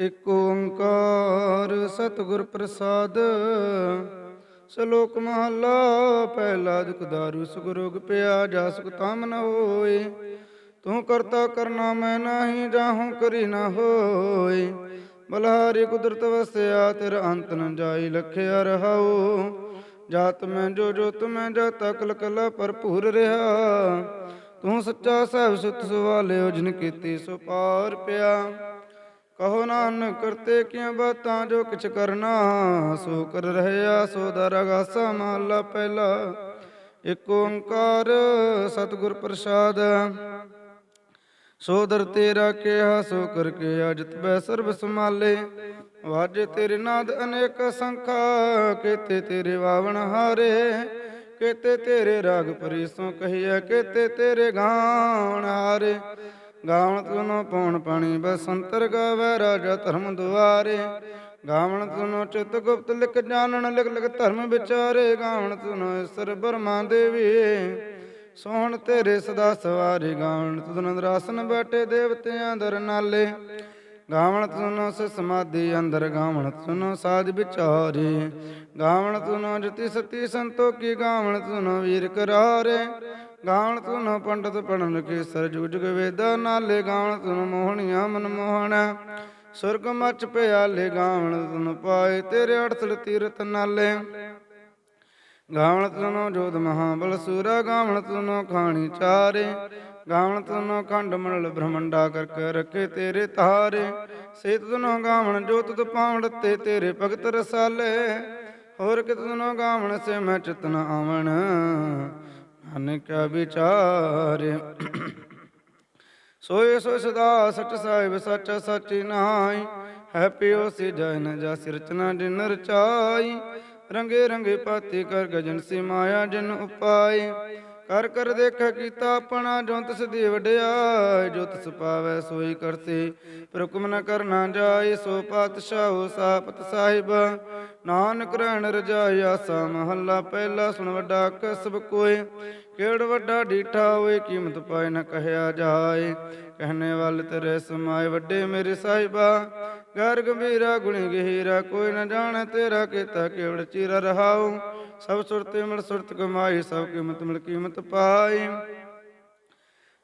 ਇਕ ਓੰਕਾਰ ਸਤਿਗੁਰ ਪ੍ਰਸਾਦ, ਸ਼ਲੋਕ ਮਹਲਾ ਪਹਿਲਾ ਦੁਖ ਦਾਰੂ ਸੁਖ ਪਿਆ, ਜਾ ਸੁਖ ਤਾਮ ਨ ਹੋਏ। ਤੂੰ ਕਰਤਾ ਕਰਨਾ ਮੈਂ ਨਹੀਂ ਜਾਹੂੰ ਕਰੀ ਨ ਹੋਏ। ਬਲਹਾਰੀ ਕੁਦਰਤ ਵਸਿਆ, ਤੇਰਾ ਅੰਤ ਨ ਜਾਈ ਲਖਿਆ ਰਹਾਉ। ਜਾਤ ਮੈਂ ਜੋ ਜੋ ਤੁਮੈ ਜਾ ਤਕਲ ਕਲਾ ਭਰਪੂਰ ਰਿਹਾ। ਤੂੰ ਸੱਚਾ ਸਹਿਬ ਸੁਤ ਸਵਾਲਿਓ, ਜਿਨ ਕੀਤੀ ਸੋ ਪਾਰ ਪਿਆ। ਕਹੋ ਨਾਨਕ ਕਰਤੇ ਕੀਆਂ ਬਾਤਾਂ ਜੋ ਕਿਛ ਕਰਨਾ, ਸੋ ਕਰ ਰਹਿਆ, ਸੋ ਦਰਗਾਸਾ ਮਹਲਾ ਪਹਿਲਾ। ਇਕ ਓੰਕਾਰ ਸਤਿਗੁਰ ਪ੍ਰਸਾਦ, ਸੋ ਦਰ ਤੇਰਾ ਕਿਹਾ, ਸੋ ਕਰ ਕੇ ਅਜਤ ਬੈ ਸਰਬ ਸਮਾਲੇ ਵਾਜੇ ਤੇਰੇ ਨਾਦ ਅਨੇਕ ਸੰਖਾ, ਕੀਤੇ ਤੇਰੇ ਵਾਵਣ ਹਾਰੇ। ਕੀਤੇ ਤੇਰੇ ਰਾਗ ਪਰੀਸੋਂ ਕਹੀਐ, ਕੀਤੇ ਤੇਰੇ ਗਾਣ ਹਾਰੇ। ਗਾਵਣ ਤੁਨੋ ਪੌਣ ਪਾਣੀ ਬਸੰਤਰ ਗਾਵੇ ਰਾਜਾ ਧਰਮ ਦੁਆਰੇ। ਗਾਵਣ ਤੁਨੋ ਚਿਤ ਗੁਪਤ ਲਿਖ ਜਾਣਨ, ਲਿਖ ਲਿਖ ਧਰਮ ਵਿਚਾਰੇ। ਗਾਵਣ ਤੁਨੋ ਈਸ਼ਰ ਬਰਮਾ ਦੇਵੀ। ਸੋਹਣ ਤੇਰੇ ਸਦਾ ਸਵਾਰੇ। ਗਾਵਣ ਤੁਨ ਦਰਾਸਨ ਬੈਠੇ ਦੇਵਤਿਆਂ ਦਰ ਨਾਲੇ। ਗਾਵਣ ਤੁਨੋ ਸ ਸਮਾਧੀ, ਅੰਦਰ ਗਾਵਣ ਤੁਨੋ ਸਾਜ ਵਿਚਾਰੇ। ਗਾਵਣ ਤੁਨੋ ਜਤੀ ਸਤੀ ਸੰਤੋਖੀ ਗਾਵਣ ਤੁਨੋ ਵੀਰ ਕਰਾਰੇ। ਗਾਵਣ ਤੁਨੋ ਪੰਡਤ ਪੜਨ ਕੇ ਸਰ ਜੁਗ ਜੁਗ ਵੇਦਾ ਨਾਲੇ। ਗਾਵਣ ਤੁਨੋ ਮੋਹਣੀਆਂ ਮਨ ਮੋਹਣਾ। ਸੁਰਗ ਮਚ ਪਿਆਲੇ ਗਾਵਣ ਤੁਨ ਪਾਏ ਤੇਰੇ ਅੜਸਲ ਤੀਰਤ ਨਾਲੇ। ਗਾਵਣ ਤੁਨੋ ਜੋਧ ਮਹਾਬਲ ਸੂਰਾ ਗਾਵਣ ਤੁਨੋ ਖਾਣੀ ਚਾਰੇ। ਗਾਵਣ ਤੁਨੋ ਖੰਡ ਮੰਡਲ ਬ੍ਰਹਮੰਡਾ ਕਰ ਕੇ ਰੱਖੇ ਤੇਰੇ ਤਾਰੇ। ਸੇਤ ਤੁਨੋ ਗਾਵਣ ਜੋ ਤੁਧ ਪਾਵਣ ਤੇ ਤੇਰੇ ਭਗਤ ਰਸਾਲੇ। ਹੋਰ ਕਿਤ ਤੁਨੋ ਗਾਵਣ ਸੇ ਮੈਂ ਚਿਤਨ ਆਵਣ, ਨਾਨਕ ਵਿਚਾਰੇ। ਸੋਏ ਸੋ ਸਦਾ ਸਚ ਸਾਹਿਬ ਸੱਚ ਸਚੀ ਨਾਈ ਹੈਪੀ ਸੀ ਜੈ ਨ ਜਾ ਸਿਰਚਨਾ ਜਿਨ ਰਚਾਈ। ਰੰਗੇ ਰੰਗੇ ਪਾਤੀ ਕਰ ਗਜਨ ਸੀ ਮਾਇਆ ਜਿਨ ਉਪਾਈ। ਕਰ ਕਰ ਦੇਖ ਕੀਤਾ ਆਪਣਾ, ਜੋ ਤਿਸ ਦੀ ਵਡਿਆਈ ਜੋ ਤਿਸ ਪਾਵੈ ਸੋਈ ਕਰਤੇ। ਪ੍ਰਕਮ ਨ ਕਰਨਾ ਜਾਏ, ਸੋ ਪਾਤਸ਼ਾਹ ਸਾਪਤ ਸਾਹਿਬ। ਨਾਨਕ ਰਹਿਣ ਰਜਾਈ ਆਸਾ ਮਹੱਲਾ, ਪਹਿਲਾ ਸੁਣ ਵੱਡਾ ਕਸਬ ਕੋਏ। ਕਿਹੜ ਵੱਡਾ ਡੀਠਾ ਹੋਏ, ਕੀਮਤ ਪਾਏ ਨ ਕਹਿਆ ਜਾਏ। ਕਹਿਣੇ ਵਾਲ ਤੇਰੇ ਸਮਾਏ ਵੱਡੇ ਮੇਰੇ ਸਾਹਿਬਾ। ਗਰ ਗੰਭੀਰਾ ਗੁਣੀ ਗਹੀਰਾ, ਕੋਈ ਨਾ ਜਾਣੇ ਤੇਰਾ ਕੀਤਾ ਕੇਵੜ ਚੀਰਾ ਰਹਾਉ। ਸਭ ਸੁਰਤੇ ਮਿਲ ਸੁਰਤ ਕਮਾਈ, ਸਭ ਕੀਮਤ ਮਿਲ ਕੀਮਤ ਪਾਈ।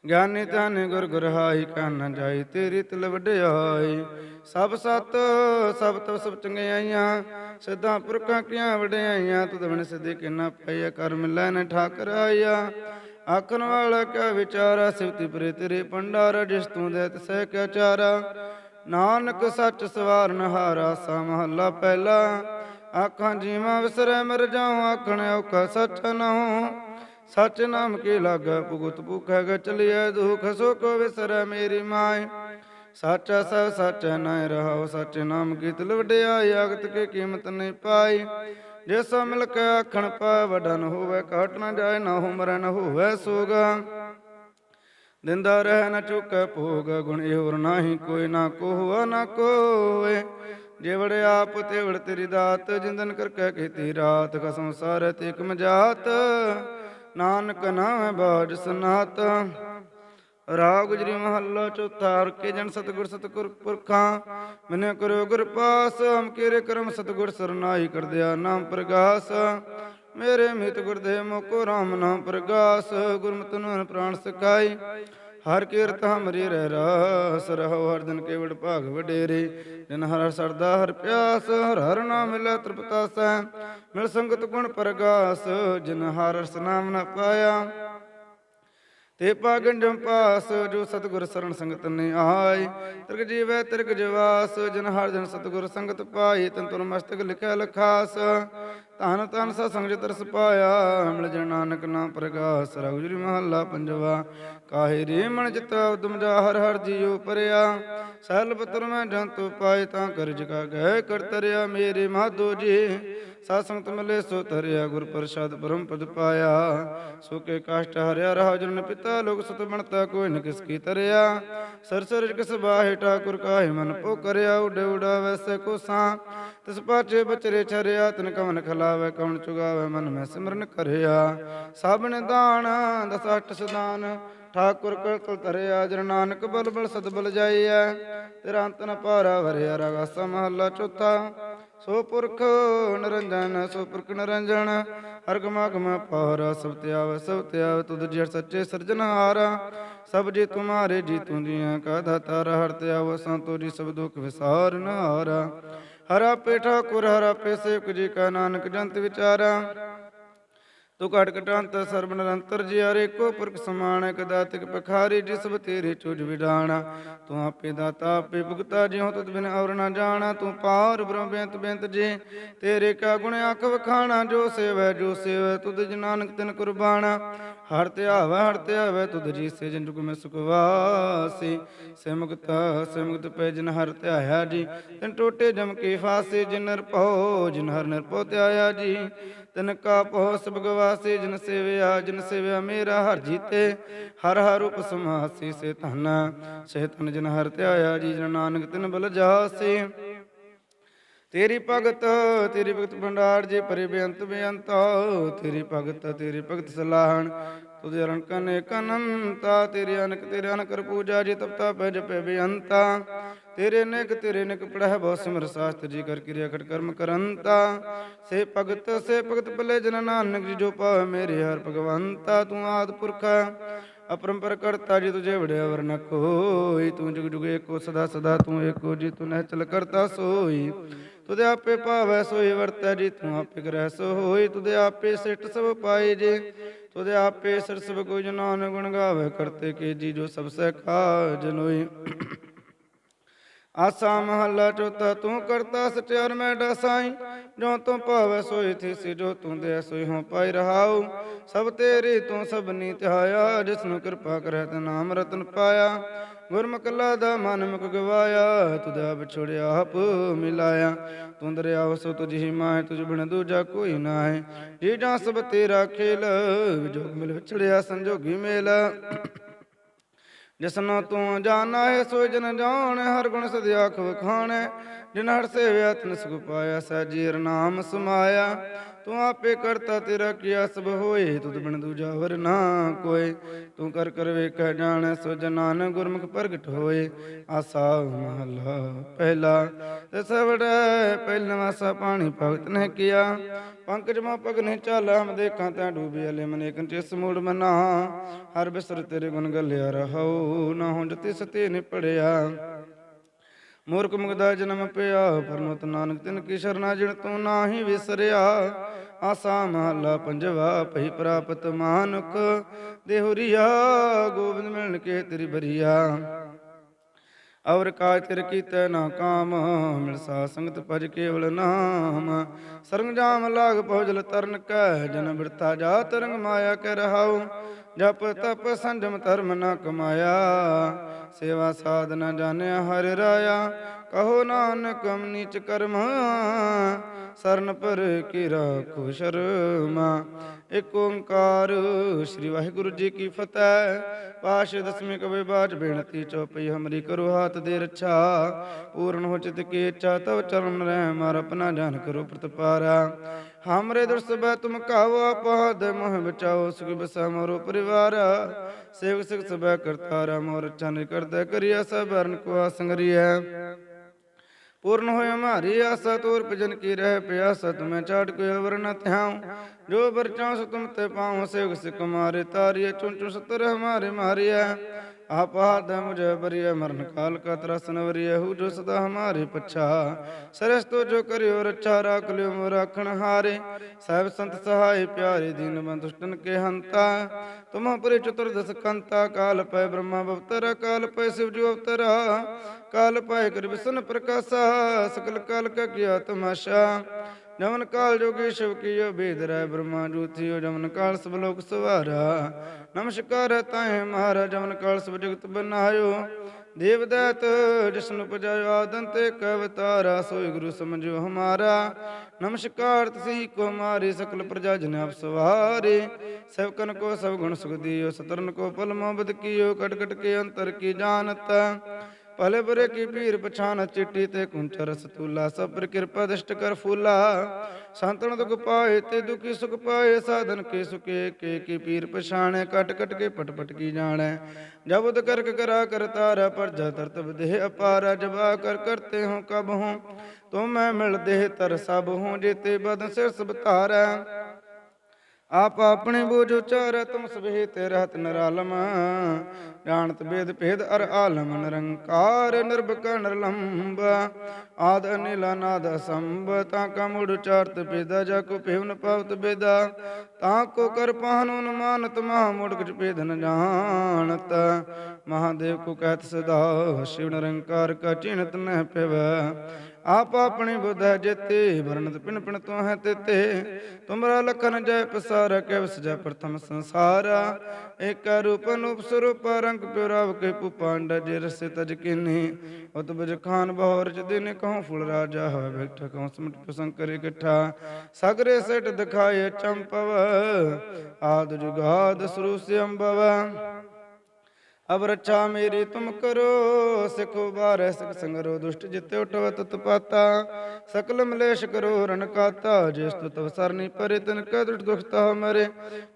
ਗਿਆਨੀ ਧਾਨੇ ਗੁਰ ਗੁਰਹਾਈ ਕੰਨ ਜਾਈ ਤੇਰੀ ਤਿਲ ਵਡਿਆਈ। ਸਭ ਸਤ, ਸਭ ਤੋ ਸਭ ਚੰਗਿਆਈਆਂ ਸਿੱਧਾ ਪੁਰਖਾਂ ਕੀਆਂ ਵਡਿਆਈਆਂ ਤੂੰ ਬਿਨ ਸਿੱਧੇ ਕਿਨਾ ਪਈਆ ਕਰ ਮਿਲੈ ਨ ਠਾਕਰ ਆਖਣ ਵਾਲਾ ਕਾ ਵਿਚਾਰਾ, ਸਿਵਤੀ ਪਰੇ ਤੇਰੇ ਪੰਡਾਰ ਜਿਸ ਤੂੰ ਦੇ ਤਸੈ ਕਿਆ ਚਾਰਾ। ਨਾਨਕ ਸੱਚ ਸਵਾਰਨ ਹਾਰਾ ਸਾ ਮਹੱਲਾ ਪਹਿਲਾ। ਆਖਾਂ ਜੀਵਾਂ ਵਿਸਰੈ ਮਰ ਜਾਉ, ਆਖਣ ਔਖਾ ਸੱਚ ਨਹੁ ਸਚ ਨਾਮ ਕੀ ਲਾਗਾ, ਭੁਗਤ ਭੁਖੈ ਗ ਦੁਖ ਸੁਖ ਵਿਸਰੈ ਮੇਰੀ ਮਾਇ ਸਾਚਾ ਸਭ, ਸੱਚ ਨੈ ਰਹਾਉ, ਸਚ ਨਾਮ ਕੀ ਤਿਲ ਵਡਿਆਈ ਆਗਤ ਕੇ ਕੀਮਤ ਨਹੀਂ ਪਾਈ। ਜੇ ਸੋ ਮਿਲ ਕੇ ਆਖਣ ਪਾ ਵਡਨ ਹੋਵੇ, ਘਟ ਨਾ ਜਾਏ, ਨਾ ਹੋ ਮਰਨ ਹੋਵੇ ਸੋਗਾ। ਦਿੰਦਾ ਰਹਿ ਨ ਚੁੱਕੈ ਭੋਗ, ਗੁਣ ਹੋਰ ਨਾਹੀ ਕੋਈ ਨਾ ਕੋਹ, ਨਾ ਕੋਏ ਜਿਵੜ ਆਪ ਤੇਵੜ ਤੇਰੀ ਦਾਤ, ਜਿੰਦਨ ਕਰ ਕਹਿ ਕੀਤੀ ਰਾਤ। ਕਸਮ ਸਾਰ ਤੇ ਇਕ ਮਜਾਤ, ਨਾਨਕ ਨਾਮ ਬਾਜ ਸਨਾਤ। ਰਾਗ ਗੁਜਰੀ ਮਹੱਲਾ ਚੌਥਾ ਕੇ ਜਨ ਸਤਗੁਰ ਸਤਗੁਰ ਪੁਰਖਾਂ ਮਨੇ ਕਰੋ ਗੁਰ ਪਾਸ, ਹਮ ਕੀਰੇ ਕਰਮ ਸਤਗੁਰ ਸਰਨਾਈ ਕਰਦਿਆ ਨਾਮ ਪ੍ਰਗਾਸ। ਮੇਰੇ ਮਿਤ ਗੁਰਦੇਵ ਮੋਕੋ ਰਾਮ ਨਾਮ ਪ੍ਰਗਾਸ, ਗੁਰਮਤਿ ਨੂੰ ਪ੍ਰਾਣ ਸਕਾਈ ਹਰ ਕੀਰਤ ਹਮਰੀ ਰਹਿ ਰਾਸ, ਰਹੋ ਹਰ ਦਿਨ ਕੇਵੜ ਭਾਗ ਵਡੇਰੇ। ਜਿਨ ਹਰ ਸਰਦਾ ਹਰ ਪਿਆਸ, ਹਰ ਹਰ ਨਾਮ ਮਿਲੈ ਤ੍ਰਿਪਤਾਸੈ। ਮਿਲ ਸੰਗਤ ਗੁਣ ਪ੍ਰਗਾਸ, ਜਿਨ ਹਰ ਰਸ ਨਾਮ ਨਾ ਪਾਇਆ। ਤੇ ਪਾਗਨ ਜੰਪਾਸ ਜੋ ਸਤਗੁਰ ਸਰਣ ਸੰਗਤ ਨੇ ਆਏ। ਤਿਰਗ ਜੀਵੈ ਤਿਰਗ ਜਵਾਸ, ਜਨ ਹਰ ਜਨ ਸਤਗੁਰ ਸੰਗਤ ਪਾਈ ਤਨ ਤੁਰ ਮਸਤਕ ਲਿਖਿਆ ਲਖਾਸ। ਧਨ ਧਨ ਸਾ ਸੰਗ ਜਿ ਤਰਸ ਪਾਇਆ, ਮਿਲ ਜਨ ਨਾਨਕ ਨਾਮ ਪ੍ਰਗਾਸ। ਰਗੁਜਰੀ ਮਹੱਲਾ ਪੰਜਵਾ, ਕਾਹੇ ਰੇ ਮਨ ਚਿਤ ਉਦਮ ਜਾ ਹਰ ਹਰ ਜੀਉ ਪਰਿਆ। ਸਹਿਲ ਪਤਰ ਮੈਂ ਜੰਤੂ ਪਾਏ, ਤਾਂ ਕਰਜ ਕਾ ਗਏ ਕਰ ਮੇਰੇ ਮਾਧੋ ਜੀ। ਸਤ ਸੰਗਤ ਮਿਲੇ, ਸੋ ਤਰਿਆ ਗੁਰ ਪ੍ਰਸਾਦ ਬ੍ਰਹਮ ਪਦ ਪਾਇਆ। ਸੋ ਕੇ ਕਾਸ਼ਟ ਹਰਿਆ ਰਹਾ ਜਨ ਪਿਤਾ ਲੋਕ ਸਤ ਬਣਤਾ, ਕੋਈ ਨ ਕਿਸ ਕੀ ਤਰਿਆ। ਸਰ ਸਰ ਕਿਸ ਬਾਹੇ ਠਾਕੁਰ ਕਾਹੇ ਮਨ ਪੋ ਕਰਿਆ, ਉਡੇ ਉਡਾ ਵੈਸੇ ਕੋਸਾਂ। ਤਿਸ ਪਾਛੇ ਬਚਰੇ ਛਰਿਆ, ਤਨ ਕਵਨ ਖਲਾਵੇ, ਕਵਨ ਚੁਗਾਵੇ, ਮਨ ਮੈਂ ਸਿਮਰਨ ਕਰਿਆ। ਸਭ ਨੇ ਦਾਨ, ਦਸ ਅਠ ਸਦਾਨ, ਠਾਕੁਰ ਕਲ ਤਲ ਧਰਿਆ, ਜਨ ਨਾਨਕ ਬਲ ਬਲ ਸਦ ਬਲ ਜਾਈਐ। ਤੇਰਾ ਅੰਤ ਨ ਪਾਰਾ ਵਰਿਆ ਰਗਾਸਾ ਮਹੱਲਾ ਚੌਥਾ। ਸੋ ਪੁਰਖ ਨਿਰੰਜਨ ਸੋ ਪੁਰਖ ਨਿਰੰਜਨ, ਹਰ ਗਮਾ ਗਮਾ ਪਾਰਾ, ਸਭ ਤੇ ਆਵ, ਸਭ ਤੇ ਆਵ, ਤੁਧ ਜੀ ਸੱਚੇ ਸਿਰਜਣਹਾਰ ਸਭ ਜੀ ਤੁਮਾਰੇ ਜੀ ਤੂੰ ਦੀਆਂ ਕਾ ਦਾਤਾ, ਹਰ ਤੇ ਆਵ ਸੰਤੋ ਜੀ ਸਭ ਦੁਖ ਵਿਸਾਰ ਨਾਰਾ ਹਰਾ ਪੇ ਠਾਕੁਰ, ਹਰਾ ਪੇ ਸੇਵਕ ਜੀ ਕਾ ਨਾਨਕ ਜੰਤ ਵਿਚਾਰਾ। ਤੂੰ ਘਟ ਘਟਾਂਤ ਸਰਬ ਨਿਰੰਤਰ ਜੀ ਹਰੇ ਕੋ ਪੁਰਖ ਸਮਾਨ ਇਕ ਦਾਤਿਕ ਪਖਾਰੀ ਜਿਸ ਸਭ ਤੇਰੇ ਚੁਜ ਵਿਡਾਣਾ। ਤੂੰ ਆਪੇ ਦਾਤਾ, ਆਪੇ ਭੁਗਤਾ, ਜਿਉ ਤੁਧ ਬਿਨ ਔਰ ਨਾ ਜਾਣਾ। ਤੂੰ ਪਾਰ ਬ੍ਰਹਮ ਬੇਅੰਤ ਬੇਅੰਤ ਜੀ, ਤੇਰੇ ਕਾ ਗੁਣ ਅੱਖ ਵਖਾਣਾ। ਜੋ ਸੇਵੈ ਜੋ ਸੇਵੈ, ਤੁਧ ਜੀ ਤਿਨ ਕੁਰਬਾਨਾ ਹਰ ਤੇ ਹਰ ਤੇ ਤੁਧ ਜੀ ਸੇ ਜਨ ਜੁਗ ਮੈਂ ਸੁਖ ਵਾਸੀ। ਸੇ ਮੁਕਤ, ਸੇ ਪੈ ਜਿਨ ਹਰ ਤੇ ਜੀ, ਤਿਨ ਟੋਟੇ ਜਮ ਕੇ ਫਾਸੇ। ਜਿਨ ਨਿਰਭਉ, ਜਿਨ ਹਰ ਨਿਰਭਉ ਤੇ ਜੀ, ਤਿਨ ਕਾ ਪਹੁ ਸਭ ਗਵਾਸੀ ਜਿਨ ਸੇਵਿਆ ਜਿਨ ਸੇਵਿਆ ਮੇਰਾ ਹਰ ਜੀਤੇ, ਹਰ ਹਰ ਰੂਪ ਸੇ ਧਨ ਸੇ ਧਨ ਜਿਨ ਹਰ ਧਿਆਇਆ ਜੀ, ਜਿਨ ਨਾਨਕ ਤਿਨ ਬਲ ਜਾਸੀ। ਤੇਰੀ ਭਗਤ ਤੇਰੀ ਭਗਤ ਭੰਡਾਰ ਜੀ ਪਰੇ ਬੇਅੰਤ ਬੇਅੰਤ, ਤੇਰੀ ਭਗਤ ਤੇਰੀ ਭਗਤ ਸਲਾਹਣ ਤੁਦੇ ਅਰਣਕ ਅਨੇਕ ਅਨੰਤਾ ਤੇਰੇ ਅਨਕ, ਤੇਰੇ ਅਨਕਰ ਪੂਜਾ ਜੀ ਤਪਤਾ ਪੈ ਜਪੇ ਬੇਅੰਤਾ। ਤੇਰੇ ਨੇਕ ਤੇਰੇ ਨੇਕ ਪੜਹਿ ਬਹੁ ਸਿਮਰ ਸਾਸਤ ਜੀ ਕਰ ਕਿਰਿਆ ਖਟ ਕਰਮ ਕਰੰਤਾ। ਸੇ ਭਗਤ ਸੇ ਭਗਤ ਭਲੇ ਜਨ ਨਾਨਕ ਜੀ ਜੋ ਪਾਵੇ ਮੇਰੇ ਹਰ ਭਗਵੰਤਾ, ਤੂੰ ਆਦ ਪੁਰਖ ਅਪਰੰਪਰ ਕਰਤਾ ਜੀ ਤੁਝੇ ਵੜਿਆ ਵਰ ਕੋਈ। ਤੂੰ ਜੁਗ ਜੁਗ ਏਕੋ ਸਦਾ ਸਦਾ ਤੂੰ ਏਕੋ ਜੀ, ਤੂੰ ਨਹਿ ਚਲ ਕਰਤਾ ਸੋਈ। ਤੁਦੇ ਆਪੇ ਭਾਵੈ ਸੋਈ ਵਰਤੈ ਜੀ, ਤੂੰ ਆਪੇ ਗ੍ਰਹਿ ਸੋ ਹੋਈ ਤੁਦੇ ਆਪੇ ਸਿੱਟ ਸਭ ਪਾਏ ਜੀ ਤੁਦੇ ਆਪੇ ਸਿਰ ਸਭ ਕੋ ਜਨਾਨ ਗੁਣ ਗਾਵੇ। ਕਰਤੇ ਕੇ ਜੀ ਜੋ ਸਭ ਸਹਿ ਕਾਜ ਲੋਈ ਆਸਾ ਮਹੱਲਾ ਚੌਥਾ, ਤੂੰ ਕਰਤਾ ਸਚਿਆਰ ਮੈਂ ਡਸਾਈ। ਜੋ ਤੂੰ ਭਾਵੈ ਸੋਈ ਥੀ ਜੋ ਤੂੰ ਦੇ ਸੋਈ ਹਉ ਪਾਈ ਰਹਾਉ। ਸਭ ਤੇਰੀ ਤੂੰ ਸਭਨੀ ਧਿਆਇਆ ਜਿਸ ਕਿਰਪਾ ਕਰੈ ਤੇ ਨਾਮ ਰਤਨ ਪਾਇਆ। ਗੁਰਮੁਖਲਾ ਦਾ ਮਨ ਮੁਖ ਗਵਾਇਆ, ਤੁਧਾ ਵਿਛੜਿਆ ਆਪ ਮਿਲਾਇਆ। ਤੂੰ ਦਰਿਆ ਸੋ ਤੁਝ ਹੀ ਮਾਇ ਤੁਝ ਬਿਨ ਦੂਜਾ ਕੋਈ ਨਾ ਹੈ ਜੀ ਜਾਂ ਸਭ ਤੇਰਾ ਖੇਲ ਵਿਜੋਗ ਮਿਲ ਵਿਛੜਿਆ ਸੰਜੋਗੀ ਮੇਲਾ। ਜਿਸਨੋ ਤੂੰ ਜਾਣਾ ਹੈ ਸੋ ਜਨ ਜਾਣ, ਹਰ ਗੁਣ ਸਦ ਆਖ ਵਖਾਣੈ। ਜਿਨ ਹਰ ਸੇਵਿਆ ਤਿਨ ਸੁਖ ਪਾਇਆ ਸਜੀਰ ਨਾਮ ਸਮਾਇਆ। ਤੂੰ ਆਪੇ ਕਰਤਾ ਤੇਰਾ ਕੀਆ ਸਭ ਹੋਏ, ਤੁਧ ਬਿਨ ਦੂਜਾ ਵਰ ਨਾ ਕੋਏ। ਤੂੰ ਕਰ ਕਰ ਵੇਖੈ ਜਾਣੈ, ਸੋ ਜਨਾਨ ਗੁਰਮੁਖ ਪ੍ਰਗਟ ਹੋਏ। ਆਸਾ ਮਹਲਾ ਪਹਿਲਾ, ਤੇ ਸਵੜੈ ਪਹਿਲਾ ਵਾਸਾ ਪਾਣੀ ਭਗਤ ਨੇ ਕੀਆ। ਪੰਕਜ ਮਾ ਪਗ ਨੇ ਚਾਲਾ, ਹਮ ਦੇਖਾਂ ਤਾਂ ਡੂਬੇ ਅਲੇ ਮਨੇ ਕੰਚੇ ਸਮੂੜ ਮਨਾ। ਹਰ ਬਿਸਰ ਤੇਰੇ ਗੁਣ ਗਲਿਆ ਰਹੋ ਨਾ ਹੁੰਜ ਤਿਸ ਤੇ ਨੇ ਪੜਿਆ ਮੂਰਖ ਮੁਗਦਾ ਜਨਮ ਪਿਆ, ਪਰਮਤ ਨਾਨਕ ਤਿਨ ਕੀ ਸ਼ਰਨਾ ਜਿਣ ਤੂੰ ਨਾਹੀ ਵਿਸਰਿਆ। ਆਸਾ ਮਹਲਾ ਪੰਜਵਾ, ਭਈ ਪ੍ਰਾਪਤ ਮਾਨੁਖ ਦੇਹੁਰੀਆ ਗੋਬਿੰਦ ਮਿਲਣ ਕੇ ਤੇਰੀ ਬਰੀਆ। ਔਰ ਕਾਜ ਤਿਰ ਕੀਤੈ ਨਾ ਕਾਮ ਮਿਲ ਸਾ ਸੰਗਤ ਭਜ ਕੇਵਲ ਨਾਮ। ਸਰੰਜਾਮ ਲਾਗ ਪਹੁਜਲ ਤਰਨ ਕੈ, ਜਨ ਬਿਰਤਾ ਜਾ ਤਰੰਗ ਮਾਇਆ ਕੈ ਰਹਾਉ। ਜਪ ਤਪ ਸੰਜਮ ਧਰਮ ਨਾ ਕਮਾਇਆ, ਸੇਵਾ ਸਾਧ ਨਾ ਜਾਣਿਆ ਹਰਿ ਰਾਇਆ। ਕਹੋ ਨਾਨਕ ਅਮ ਨੀਚ ਕਰਮ, ਸਰਨ ਪਰ ਕੀ ਰਾਖੋ ਸ਼ਰਮਾ। ਇਕ ਓੰਕਾਰ ਸ੍ਰੀ ਵਾਹਿਗੁਰੂ ਜੀ ਕੀ ਫਤਿਹ। ਪਾਸ਼ ਦਸਵੇਂ ਕਵੇ ਬਾਜ ਬੇਨਤੀ ਚਉਪਈ ਹਮਰੀ ਕਰੋ ਹਾਥ ਦੇ ਰੱਛਾ। ਪੂਰਨ ਹੋ ਚਿਤ ਕੀ ਇੱਛਾ, ਤਵ ਚਰਨ ਰਹਿ ਮਾਰ ਆਪਣਾ ਜਾਨ ਕਰੋ ਪ੍ਰਤਪਾਰਾ। हमरे दुर्सभ तुम कहो अपहद मोह बचाओ सुख बसा मोरो परिवार सेवक सिख सब करतारा मोर चन कर दे करिया सब हरण को संगरिया पूर्ण हो हमारी आशा तोर भजन की रह प्यासा तुम्हें चाट को अवर न त्याऊं जो बरचाऊं सो तुम ते पाऊं सेवक सिख मारे तारिया चुन चुन सतर हमारे मारिया ਆਪਾਦ ਮੁਝ ਬਰਿਯ ਮਰਨ ਕਾਲ ਕਾ ਤਰਸ ਨਵਰਿਯ ਹੂ ਜੋ ਸਦਾ ਹਮਾਰੇ ਪਛਾ। ਸਰਸ ਜੋ ਕਰਿਓ ਰੱਛਾ ਰਾਖ ਲਿਓ ਮੋ ਰਾਖਣ ਹਾਰੇ। ਸਭ ਸੰਤ ਸਹਾਈ ਪਿਆਰੇ ਦੀਨ ਬੰਦੁਸ਼ਟਨ ਕੇ ਹੰਤਾ। ਤੁਮਾ ਪਰੇ ਚਤੁਰਦਸ ਕੰਤਾ, ਕਾਲ ਪੈ ਬ੍ਰਹਮਾ ਬਵਤਰ, ਕਾਲ ਪੈ ਸਿਵ ਜੋ ਅਵਤਰਾ। ਕਾਲ ਪੈ ਕਰ ਵਿਸ਼ਨ ਪ੍ਰਕਾਸ਼ਾ, ਸਕਲ ਕਾਲ ਕਾ ਕਿਆ ਤਮਾਸ਼ਾ। ਜਮਨ ਕਾਲ ਜੋਗੀ ਸ਼ਿਵ ਕੀਓ ਬੇਦ ਰਹਿ, ਬ੍ਰਹਮਾ ਜੂਥਿਓ ਜਮਨ ਕਾਲ ਸਭ ਲੋਕ ਸਵਾਰਾ। ਨਮਸਕਾਰ ਤਾਹੇ ਮਹਾਰਾਜ, ਜਮਨ ਕਾਲ ਸਭ ਜਗਤ ਬਨਾਇਓ। ਦੇਵਦੈਤ ਜਿਸਨ ਉਪਜਾਇਓ ਆਦਨ ਤੇ ਕਵਤਾਰਾ ਸੋਈ ਗੁਰੂ ਸਮਝੋ ਹਮਾਰਾ। ਨਮਸਕਾਰ ਤਸੀ ਕੋ ਮਾਰੇ, ਸਕਲ ਪ੍ਰਜਾ ਜਨ ਆਪ ਸਵਾਰੇ। ਸਭਕਨ ਕੋ ਸਭ ਗੁਣ ਸੁਖ ਦਿਓ, ਸਤਰਨ ਕੋ ਪਲ ਮੋਬਦ ਕੀਓ, ਕਟ ਕਟ ਕੇ ਅੰਤਰ ਕੀ ਜਾਣਤ। ਭਲੇ ਬੁਰੇ ਕੀ ਪੀਰ ਪਛਾਨ, ਚਿੱਟੀ ਤੇ ਕੁੰਚਰ ਸਤੂਲਾ ਸਭ ਪਰ ਕਿਰਪਾ ਦ੍ਰਿਸ਼ਟ ਕਰ ਫੂਲਾ। ਸੰਤਨ ਦੁਖ ਪਾਏ ਤੇ ਦੁਖੀ ਸੁਖ ਪਾਏ, ਸਾਧਨ ਕੇ ਸੁਕੇ ਕੇ ਕੀ ਪੀਰ ਪਛਾਣੈ, ਕਟ ਕਟ ਕੇ ਪਟ ਪਟ ਕੀ ਜਾਣੈ। ਜਬਦ ਕਰਕ ਕਰਾ ਕਰ ਤਾਰਾ, ਪਰ ਜਾ ਤਰਤਬ ਦੇਹ ਅਪਾਰਾ ਜਬਾ ਕਰ ਕਰਤੇ ਹੂੰ ਕਬ ਹੂੰ। ਤੁਮ ਮੈਂ ਮਿਲ ਦੇਹ ਤਰ ਸਭ ਹੂੰ, ਜੇਤੇ ਬਦ ਸਿਰ ਸਭ ਧਾਰੈ। ਆਪ ਆਪਣੇ ਬੋਝ ਉਚਾਰੈ ਤੁਮ ਸਭੇ ਤੇ ਰਹਤ ਨਰਾਲਮ, ਜਾਣਤ ਬੇਦ ਭੇਦ ਅਰ ਆਲਮ, ਨਿਰੰਕਾਰ ਨਿਰਭਕ ਨਿਰਲੰਬ, ਆਦ ਅਨਿਲਾ ਨਾਦ ਸੰਭ ਤਾਂ ਕਾ ਮੁੜ ਉਚਾਰਤ ਪੇਦਾ ਜਾ ਕੋ ਭੇਵਨ ਪਵਤ ਬੇਦਾ ਤਾਂ ਕੋ ਕਰ ਪਾਹਨੁ ਮਾਨਤ ਮਹਾ ਮੁੜ ਕੁਛ ਭੇਦ ਨ ਜਾਣਤ। ਮਹਾਦੇਵ ਕੋ ਕਹਿਤ ਸਦਾ, ਸ਼ਿਵ ਨਿਰੰਕਾਰ ਕਾ ਚਿਣਤ ਨ ਪਿਵੈ ਆਪ ਆਪਣੀ ਬੁੱਧ ਹੈ ਜੇਤੇ ਵਰਣਤ ਪਿਨ ਪਿਨ ਤੋ ਹੈ ਤੇਤੇ ਤੁਮਰਾ ਲਖਨ ਜੈ ਪਸਾਰ, ਕੇ ਵਸ ਜੈ ਪ੍ਰਥਮ ਸੰਸਾਰਾ। ਏਕ ਰੂਪ ਅਨੂਪ ਸਰੂਪ, ਰੰਗ ਪਿਰਾਵ ਕੇ ਪੁਪਾਂਡ ਜੇ ਰਸੇ ਤਜ ਕਿਨੀ। ਉਤ ਬਜ ਖਾਨ ਬਹੋਰ ਚ ਦਿਨ ਕਹੂੰ ਫੁਲ ਰਾਜਾ ਹੋਇ ਬੈਠਾ ਕਹੂੰ ਸਮਟ ਪ੍ਰਸੰਗ ਕਰੇ ਇਕੱਠਾ। ਸਗਰੇ ਸੇਟ ਦਿਖਾਏ ਚੰਪਵ, ਆਦ ਜੁਗਾਦ ਸਰੂਸ ਅੰਬਵ। ਅਬ ਰੱਛਾ ਮੇਰੀ ਤੁਮ ਕਰੋ, ਸਿਖੋ ਬਾਰੈ ਸਿਖ ਸੰਗਰੋ, ਦੁਸ਼ਟ ਜਿਤੇ ਉਠਵ ਤਤ ਪਾਤਾ। ਸਕਲ ਮਲੇਸ਼ ਕਰੋ ਰਨ ਕਾਤਾ ਜਿਸ ਤੁਤ ਸਰਨੀ ਪਰੇ, ਤਨ ਕੈ ਦੁਟ ਦੁਖਤਾ ਮਰੇ।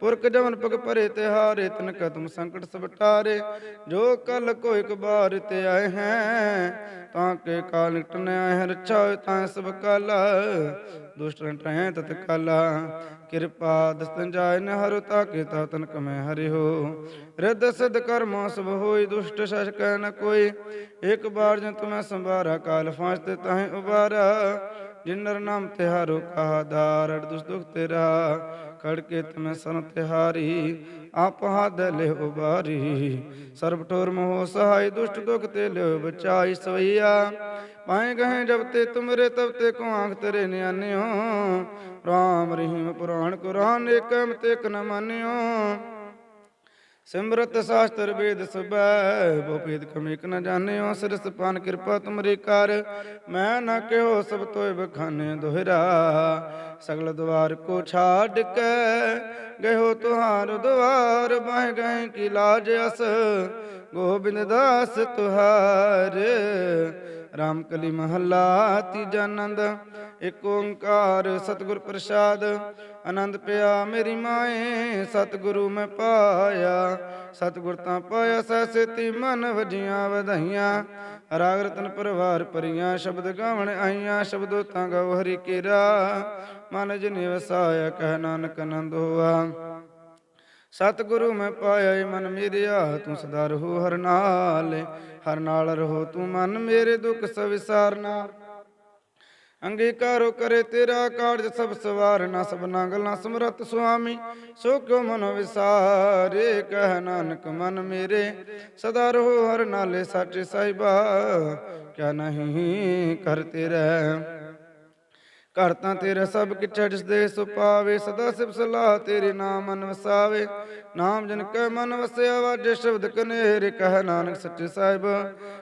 ਪੁਰਖ ਜਮਨ ਪਗ ਪਰੇ ਤੇ ਹਾਰੇ, ਤਨ ਕੈ ਤੁਮ ਸੰਕਟ ਸਭ ਟਾਰੇ। ਜੋ ਕਲ ਕੋ ਇੱਕ ਬਾਰ ਤੇ ਆਏ ਹੈ, ਤਾਂ ਕੇ ਕਾਲ ਨਿਕਟ ਨ ਆਏ ਹੈ। ਰੱਛਾ ਹੋਏ ਤਾਂ ਸਭ ਕਲ, ਦੁਸ਼ਟ ਰਟੈ ਤਤ ਕਲ। ਕਿਰਪਾ ਦਸਤਨ ਜਾਇ ਨ ਹਰੁ, ਤਾ ਕੇ ਤਾ ਤਨ ਕਮੈ ਹਰਿ ਹੋ। ਰਿੱਧ ਸਿਧ ਕਰਮ ਸਭ ਹੋਈ ਦੁਸ਼ਟ ਸ਼ਸ਼ਕੈ ਨ ਕੋਈ। ਇੱਕ ਬਾਰ ਜਨ ਤੁਮੈ ਸੰਭਾਰਾ ਕਾਲ ਫਾਂਸ ਤੇ ਤਾਹੇ ਉਬਾਰਾ। ਜਿਨਰ ਨਾਮ ਤਿਹਾਰੋ ਕਹਾ ਦਾਰੜ ਦੁਸ ਦੁਖ ਤੇਰਾ। ਖੜਕੇ ਤੁਮੈ ਸਨ ਤਿਹਾਰੀ, ਆਪ ਹੱਦ ਲੈ ਉਬਾਰੀ। ਸਰਬ ਠੋਰ ਮੋਹ ਸਹਾਈ, ਦੁਸ਼ਟ ਦੁਖ ਤੇ ਲਿਓ ਬਚਾਈ ਸਵਈਆ। ਪਾਏ ਗਏ ਜਬ ਤੇ ਤੁਮਰੇ, ਤਬ ਤੇ ਕੋ ਆਂਖ ਤੇਰੇ ਨਿਆਨਿਓ ਰਾਮ ਰਹੀਮ ਪੁਰਾਣ ਕੁਰਾਨ, ਏਕਮ ਤੇ ਕ ਨ ਮਾਨਿਓ। ਸਿਮਰਤ ਸ਼ਾਸਤਰ ਵੇਦ ਸਬੈ ਬੋ ਭੇਦ ਕਮੇਕ ਨ ਜਾਣਿਓ, ਸਿਰਸ ਪਾਨ ਕਿਰਪਾ ਤੁਮਰੀ ਕਰ। ਮੈਂ ਨਾ ਕਿਹੋ ਸਭ ਤੋਇ ਬਖਾਨੇ ਦੁਹਰਾ, ਸਗਲ ਦਵਾਰ ਕੋ ਛਾੜ ਕੇ ਗਇਓ ਤੁਹਾਰ ਦਵਾਰ ਬਹਿ ਗਏ ਕੀ ਲਾਜ ਅਸ, ਗੋਬਿੰਦ ਦਾਸ ਤੁਹਾਰ। ਰਾਮ ਕਲੀ ਮਹੱਲਾ, ਤੀਜਾ ਆਨੰਦ, ਇਕ ਓੰਕਾਰ, ਸਤਿਗੁਰ ਪ੍ਰਸਾਦ। ਆਨੰਦ ਪਿਆ ਮੇਰੀ ਮਾਏ, ਸਤਿਗੁਰੂ ਮੈਂ ਪਾਇਆ। ਸਤਿਗੁਰ ਤਾਂ ਪਾਇਆ ਸੈਸੇਤੀ ਮਨ ਵਜੀਆਂ ਵਧਾਈਆਂ। ਰਾਗ ਰਤਨ ਪਰਵਾਰ ਪਰੀਆਂ ਸ਼ਬਦ ਗਾਵਣ ਆਈਆਂ, ਸ਼ਬਦੋ ਤਾਂ ਗਉ ਹਰੀ ਕੇਰਾ। ਮਨ ਜਿਨੇ ਵਸਾਇਆ, ਕਹਿ ਨਾਨਕ ਆਨੰਦ ਹੋਆ। ਸਤਿਗੁਰੂ ਮੈਂ ਪਾਇਆ, ਏ ਮਨ ਮੇਰਿਆ ਤੂੰ ਸਦਾ ਰਹੋ ਹਰ ਨਾਲ। ਹਰ ਨਾਲ ਰਹੋ ਤੂੰ ਮਨ ਮੇਰੇ ਦੁੱਖ ਸਵਿਸਾਰਨਾ ਅੰਗੀਕਾਰੋ ਕਰੇ ਤੇਰਾ ਕਾਰਜ ਸਭ ਸਵਾਰਨਾ ਸਭਨਾ ਗੱਲਾਂ ਸਮਰਤ ਸੁਆਮੀ, ਸੋ ਕਿਉ ਮਨ ਵਿਸਾਰੇ? ਕਹਿ ਨਾਨਕ ਮਨ ਮੇਰੇ, ਸਦਾ ਰਹੋ ਹਰ ਨਾਲੇ ਸਾਚੇ ਸਾਹਿਬਾ। ਕਿਆ ਨਹੀਂ ਕਰ ਤੇਰਾ ਘਰ ਤਾਂ ਤੇਰਾ ਸਭ ਕਿਛ ਜਿਸ ਦੇ, ਸੁ ਪਾਵੇ, ਸਦਾ ਸਿਫ ਸਲਾਹ ਤੇਰੇ ਨਾਮ ਮਨ ਵਸਾਵੇ ਨਾਮ ਜਨ ਕੈ ਮਨ ਵਸਿਆ ਵਾਜੇ ਸ਼ਬਦ ਕਨੇਰ ਕਹਿ ਨਾਨਕ ਸੱਚੇ ਸਾਹਿਬ।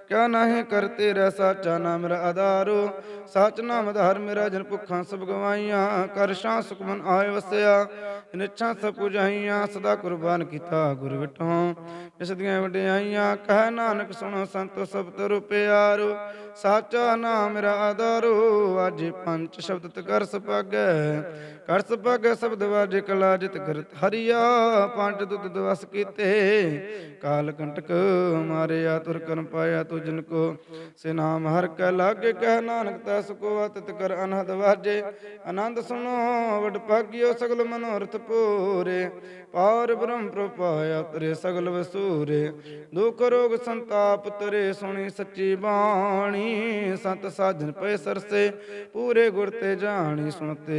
ਕਿਆ ਨਾਹੀਂ ਕਰ ਤੇਰਾ ਸਾਚਾ ਨਾਮ ਮੇਰਾ ਆਧਾਰੋ। ਸਾਚ ਨਾਮ ਆਧਾਰ ਮੇਰਾ ਜਨ ਭੁੱਖਾਂ ਸਭ ਗਵਾਈਆਂ। ਕਰ ਸ਼ਾਂ ਆਏ ਵਸਿਆ। ਨਿਛਾਂ ਸਭ ਪੁਜਾਈਆਂ ਸਦਾ ਕੁਰਬਾਨ ਕੀਤਾ ਗੁਰ ਵਿਟੋਂ। ਇਸ ਦੀਆਂ ਵਡਿਆਈਆਂ, ਕਹਿ ਨਾਨਕ ਸੁਣੋ ਸੰਤੋ ਸਭ ਤਰੁ ਪਿਆਰੋ। ਸਾਚਾ ਨਾਮ ਮੇਰਾ ਆਧਾਰੋ। ਅੱਜ ਪੰਜ ਸ਼ਬਦ ਤ ਕਰ ਸਪਾਗੈ। ਕਰ ਸਪਾਗੈ ਸ਼ਬਦ ਵਾਜੇ ਕਲਾ ਜਿਤ ਕਰਤ ਹਰੀਆ। ਪੰਜ ਦੁੱਧ ਦਵਸ ਕੀਤੇ। ਕਾਲ ਕੰਟਕ ਮਾਰਿਆ, ਤੁਰ ਕਰਮ ਪਾਇਆ ਤੁ ਜਨ ਕੋ। ਸੇ ਨਾਮ ਹਰ ਕੈ ਲਾਗੇ ਕਹਿ ਨਾਨਕ ਤਸ ਕੋ ਅਤਿਤ ਕਰ ਅਨਹਦ ਵਾਜੇ। ਆਨੰਦ ਸੁਣੋ, ਵਡ ਭਾਗਿਓ ਸਗਲ ਮਨੋਰਥ ਪੂਰੇ। ਪਾਰ ਬ੍ਰਹਮ ਪ੍ਰਪਾਇਆ ਤਰੇ ਸਗਲ ਵਸੂਰੇ। ਦੁਖ ਰੋਗ ਸੰਤਾਪ ਤਰੇ, ਸੁਣੀ ਸੱਚੀ ਬਾਣੀ। ਸੰਤ ਸਾਜਨ ਪਏ ਸਰਸੇ, ਪੂਰੇ ਗੁਰ ਤੇ ਜਾਣੀ ਸੁਣਤੇ।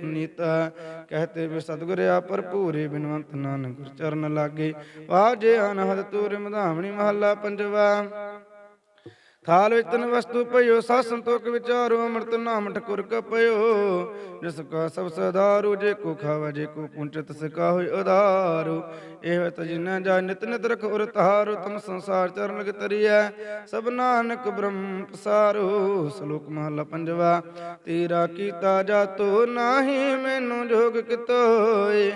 ਪੁਨੀਤਾ ਕਹਤੇ ਵੀ ਸਤਿਗੁਰਿਆ ਭਰਪੂਰੇ ਬਿਨਵੰਤ ਨਾਨਕ ਗੁਰ ਚਰਨ ਲਾਗੇ ਵਾਜੇ ਅਨਹਦ ਤੂਰ ਮਧਾਵਣੀ ਮਹੱਲਾ ਪੰਜਵਾ। ਥਾਲ ਵਿੱਚ ਤਨ ਵਸਤੂ ਪਇਓ ਸਾ ਸੰਤੋਖ ਵਿਚਾਰੋ, ਅੰਮ੍ਰਿਤ ਨਾਮ ਠਕੁਰ ਕਪਇਓ ਜਿਸ ਕਾ ਸਭ ਸਦਾਰੂ, ਜੇ ਕੋ ਖਾਵੇ, ਜੇ ਕੋ ਪੁੰਚਤ ਸਕਾ ਹੋਇ ਉਦਾਰੂ। ਇਹ ਤਜ ਨ ਜਾ ਨਿਤ ਨਿਤ ਰਖ ਉਰ ਤਾਰੂ ਤਮ ਸੰਸਾਰ ਚਰਨ ਲਗ ਤਰੀਐ। ਸਭ ਨਾਨਕ ਬ੍ਰਹਮ ਪਸਾਰੋ, ਸ਼ਲੋਕ ਮਹਲਾ ਪੰਜਵਾ, ਤੇਰਾ ਕੀਤਾ ਜਾਤੋ ਨਾਹੀ, ਮੈਨੂੰ ਜੋਗ ਕਿਤੋਏ।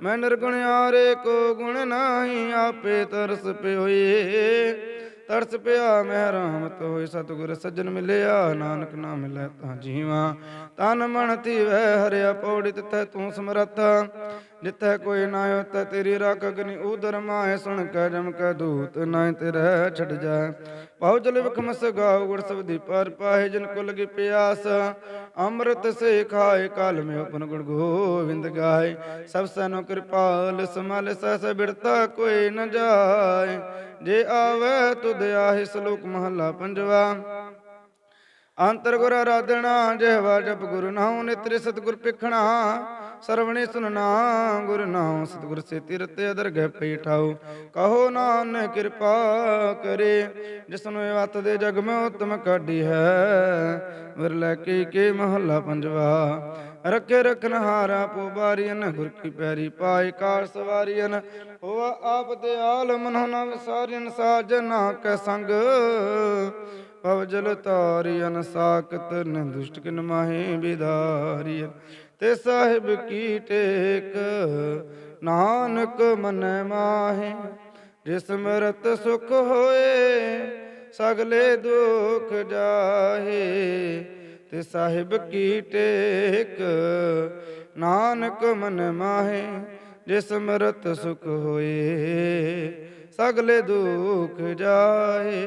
ਮੈਂ ਨਿਰਗੁਣ ਆਰੇ ਕੋ ਗੁਣ ਨਾਹੀ, ਆਪੇ ਤਰਸ ਪਿਓਏ। ਤਰਸ ਪਿਆ ਮੈਂ ਰਹਿਮਤ ਹੋਏ ਸਤਿਗੁਰ ਸੱਜਣ ਮਿਲਿਆ, ਨਾਨਕ ਨਾ ਮਿਲੈ ਤਾਂ ਜੀਵਾ। ਤਨ ਮਨ ਧੀਵੈ, ਹਰਿਆ ਪੌੜੀ ਤਿਤੈ ਤੂੰ ਸਮਰੱਥ। ਜਿੱਥੈ ਕੋਈ ਨਾ ਹੋਤੈ ਤੇਰੀ ਰੱਖ ਅਗਨੀ ਉਦਰ ਮਾਏ ਸੁਣ ਕੈ ਜਮ ਕੈ ਦੂਤ ਨਾ ਤੇਰੇ ਛੱਡ ਜਾਏ। ਪਾਉ ਜਲ ਵਿਖਮਸ ਗਾਉ ਗੁਰ ਸਬਦੀ ਪਰ ਪਾਏ ਜਨ ਕੁਲ ਕੀ ਪਿਆਸ। ਅੰਮ੍ਰਿਤ ਸੇ ਖਾਏ ਕਾਲ ਮੇ ਉਪਨ ਗੁਣ ਗੋਵਿੰਦ ਗਾਏ। ਸਭ ਸਨੋ ਕਿਰਪਾਲ, ਸਮਲ ਸਸ ਬਿਰਤਾ ਕੋਈ ਨ ਜਾਏ। ਜੇ ਆਵੇ ਤੁਧ ਆਹੇ ਸ਼ਲੋਕ ਮਹਲਾ ਪੰਜਵਾ। ਅੰਤਰ ਗੁਰ ਆਰਾਧਣਾ ਜਿਹਵਾ ਜਪ ਗੁਰੂ ਨਾਉ, ਨਿਤਰੇ ਸਤਿਗੁਰ ਪਿਖਣਾ ਸਰਵਣੇ ਸੁਨਣਾ, ਗੁਰ ਨਾਉ, ਸਤਿਗੁਰ ਸੇ ਤਿਰਤ ਅਦਰ ਗਏ ਪੀਠਾਉ। ਕਹੋ ਨਾਨਕ ਕਿਰਪਾ ਕਰੇ, ਜਿਸ ਇਹ ਵਤ ਦੇ ਜਗ ਮੈਂ ਉਤਮ ਕਾਢੀ ਹੈ। ਵਿਰਲੇ ਕੀ ਕੇ ਮਹੱਲਾ ਪੰਜਵਾ, ਰੱਖੇ ਰਖਨ ਹਾਰਾ ਪੁਬਾਰੀਨ ਗੁਰ ਕੀ ਪੈਰੀ ਪਾਏ ਕਾਰ ਸਵਾਰੀਨ ਹੋਆ ਆਪ ਦਿਆਲ ਮਨੋ ਨਾ ਵਿਸਾਰੀਨ ਸਾਜਨਾ ਕੈ ਸੰਗ ਪਵ ਜਲ ਤਾਰੀਨ ਸਾਕਤ ਨ ਦੁਸ਼ਟ ਕਿਨ ਮਾਹੇ ਬਿਦਾਰੀਨ ਤੇ ਸਾਹਿਬ ਕੀ ਟੇਕ, ਨਾਨਕ ਮਨ ਮਾਹੇ। ਜਿਸ ਮਰਤ ਸੁਖ ਹੋਏ, ਸਗਲੇ ਦੁਖ ਜਾਹੇ। ਤੇ ਸਾਹਿਬ ਕੀ ਟੇਕ, ਨਾਨਕ ਮਨ ਮਾਹੇ। ਜਿਸ ਮਰਤ ਸੁਖ ਹੋਏ, ਸਗਲੇ ਦੁਖ ਜਾਹੇ।